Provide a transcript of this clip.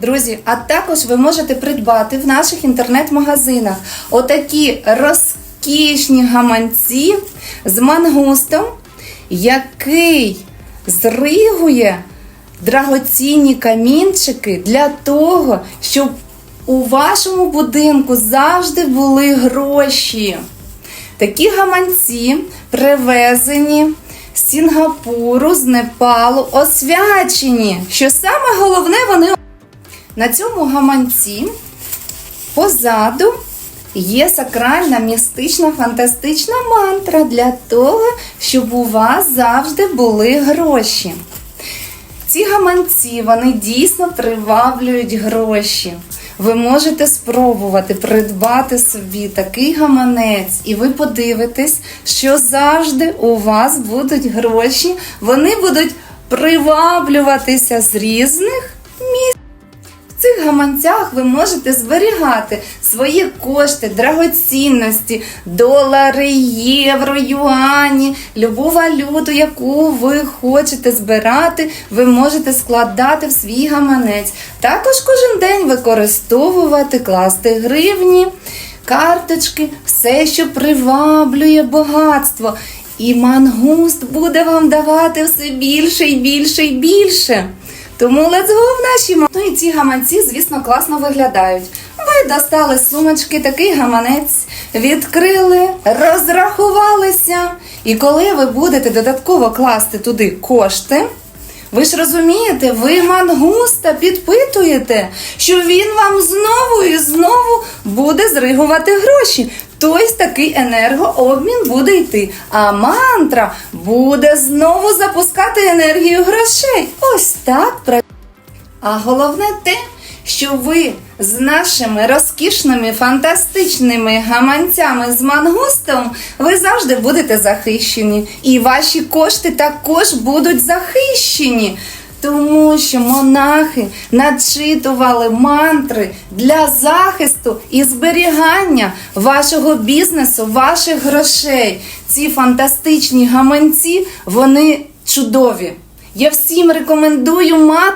Друзі, а також ви можете придбати в наших інтернет-магазинах отакі розкішні гаманці з мангустом, який зригує драгоцінні камінчики для того, щоб у вашому будинку завжди були гроші. Такі гаманці привезені з Сінгапуру, з Непалу, освячені. Що саме головне, вони на цьому гаманці позаду є сакральна, містична, фантастична мантра для того, щоб у вас завжди були гроші. Ці гаманці вони дійсно приваблюють гроші. Ви можете спробувати придбати собі такий гаманець, і ви подивитесь, що завжди у вас будуть гроші, вони будуть приваблюватися з різних місць. Гаманцях ви можете зберігати свої кошти, драгоцінності, долари, євро, юані, любу валюту, яку ви хочете збирати, ви можете складати в свій гаманець. Також кожен день використовувати, класти гривні, карточки, все, що приваблює багатство. І мангуст буде вам давати все більше і більше і більше. Тому let's go в наші Ну і ці гаманці, звісно, класно виглядають. Ви достали сумочки такий гаманець, відкрили, розрахувалися. І коли ви будете додатково класти туди кошти, ви ж розумієте, ви мангуста підпитуєте, що він вам знову і знову буде зригувати гроші. Тобто такий енергообмін буде йти. А мантра буде знову запускати енергію грошей. Ось так. А головне те, що ви з нашими розкішними фантастичними гаманцями з мангустом ви завжди будете захищені. І ваші кошти також будуть захищені. Тому що монахи начитували мантри для захисту і зберігання вашого бізнесу, ваших грошей. Ці фантастичні гаманці, вони чудові. Я всім рекомендую мати.